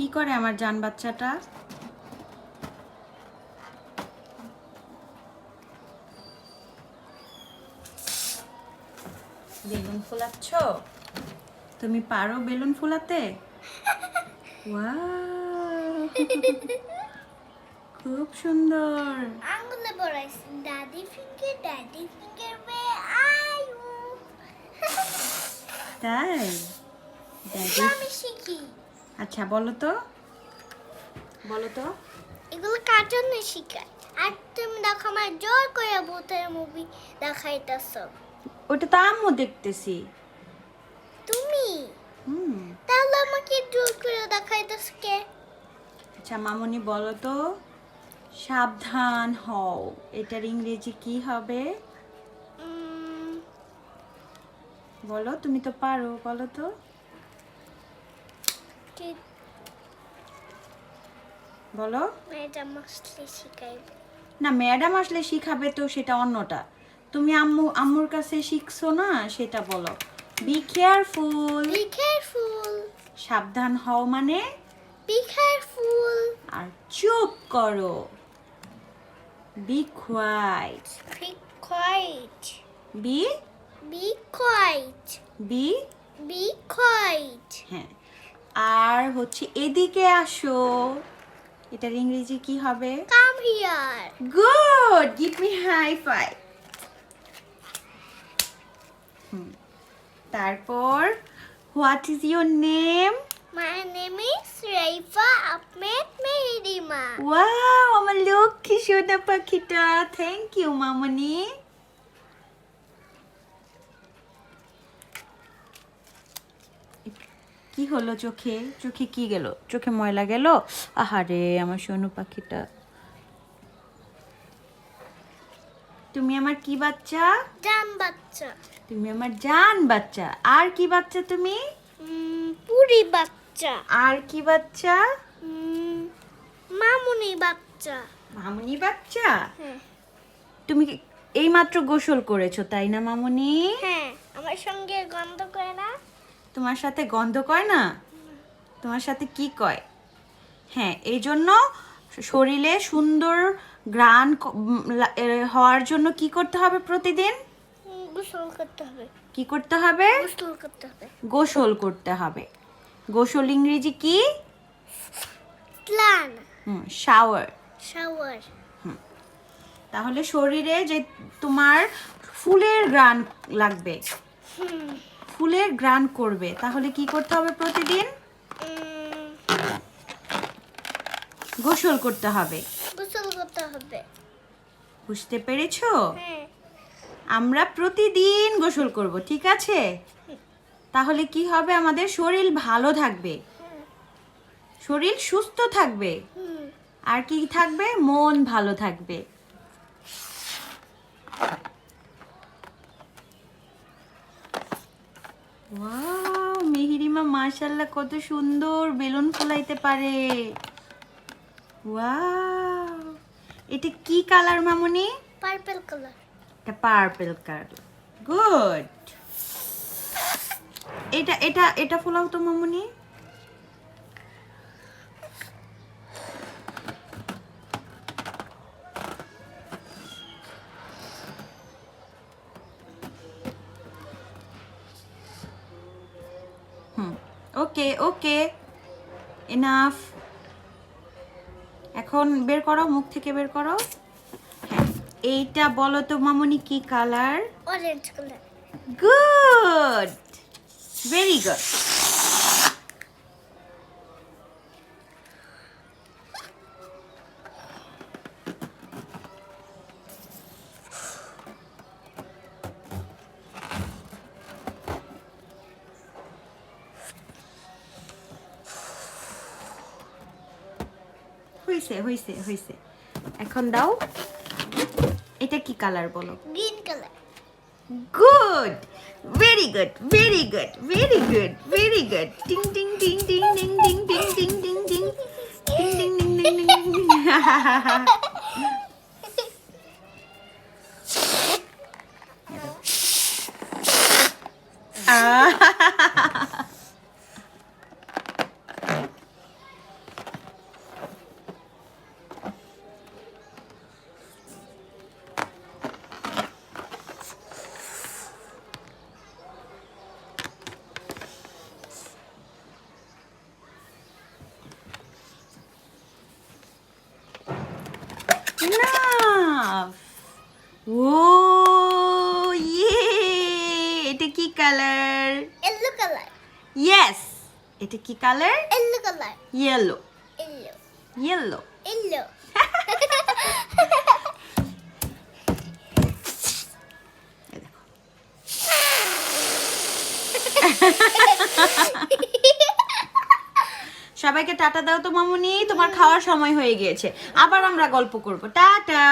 কি করে আমার জান বাচ্চাটা? বেলুন ফোলাচ্ছ? তুমি পারো বেলুন ফোলাতে! খুব সুন্দর। আঙ্গুলে পড়াইছি। দাদি ফিঙ্গার দাদি ফিঙ্গার মে আয়ু তাই? আমি শিখি। আচ্ছা বলো তো। বলো তো। এগুলো কার্টুনে শিখায়। আর তুমি দেখো আমার জোর করে ভূতের মুভি দেখাইতেছ। ওটা তো আম্মু দেখতেছি। তুমি? হুম। তাহলে আমাকে জোর করে দেখাইতেছ কে? আচ্ছা মামনি বলো তো। সাবধান হও। এটার ইংরেজি কি হবে? বলো তুমি তো পারো বলো তো। বলো? ম্যাডাম আসলে শিখাইব না ম্যাডাম আসলে শিখাবে তো সেটা অন্যটা। তুমি আম্মু আম্মুর কাছে শিখছো না সেটা বলো। বি কেয়ারফুল বি কেয়ারফুল সাবধান হও মানে? বি কেয়ারফুল আর চুপ করো। Be quiet be quiet be be quiet be be quiet হ্যাঁ। আর হচ্ছে এদিকে আসো। এটার ইংরেজি কি হবে? Come here good give me high five তারপর what is your name name is Raifa Ahmed Mehrima. Wow আমার লক্ষ্মী সোনা পাখিটা। থ্যাংক ইউ মামনি। কি হলো চোখে? চোখে কি গেল? চোখে ময়লা গেল? আহারে আমার সোনু পাখিটা। তুমি আমার কি বাচ্চা? জান বাচ্চা। তুমি আমার জান বাচ্চা। আর কি বাচ্চা তুমি? পুরি বাচ্চা। আর কি বাচ্চা? মামুনি বাচ্চা। মামুনি বাচ্চা? হ্যাঁ। তুমি কি- এইমাত্র গোসল করেছ তাই না মামুনি? হ্যাঁ আমার সঙ্গে গন্ধ করে না? তোমার সাথে গন্ধ কয় না? তোমার সাথে কি কয়? হ্যাঁ এই জন্য শরীরে সুন্দর গ্রান হওয়ার জন্য কি করতে হবে প্রতিদিন? গোসল করতে হবে। কি করতে হবে? গোসল করতে হবে। গোসল করতে হবে। গোসল ইংরেজি কি? স্নান শাওয়ার। শাওয়ার। তাহলে শরীরে যে তোমার ফুলের গ্রান লাগবে। ফুলের গ্রান করবে। তাহলে কি করতে হবে প্রতিদিন? গোসল করতে হবে। গোসল করতে হবে। বুঝতে পেরেছ? হ্যাঁ। আমরা প্রতিদিন গোসল করব ঠিক আছে? তাহলে কি হবে? আমাদের শরীর ভালো থাকবে। শরীর সুস্থ থাকবে। আর কি থাকবে? মন ভালো থাকবে। ওয়াও মেহেরিমা মাশাল্লাহ কত সুন্দর বেলুন ফুলাইতে পারে। ওয়াও এটা কি কালার মামুনি? পার্পল কালার এটা পার্পল কালার গুড এটা এটা এটা ফোলাও তো মামুনি? ওকে ওকে এনাফ এখন বের করো মুখ থেকে বের করো। হ্যাঁ এইটা বলো তো মামনি কি colour orange colour good very good হইছে হইছে হইছে এখন দাও এটা কি কালার বলো green colour Good. Very good. Very good. Very good. Very good. Ding ding ding ding ding ding ding ding ding ding. Ding ding ding ding ding ding. ও ইয়ে এটা কি কালার ইয়েলো কালার ইয়েস এটা কি colour yellow colour yellow yellow yellow yellow সবাইকে টাটা দাও তো মামুনি, তোমার খাওয়ার সময় হয়ে গিয়েছে। আবার আমরা গল্প করব। টাটা!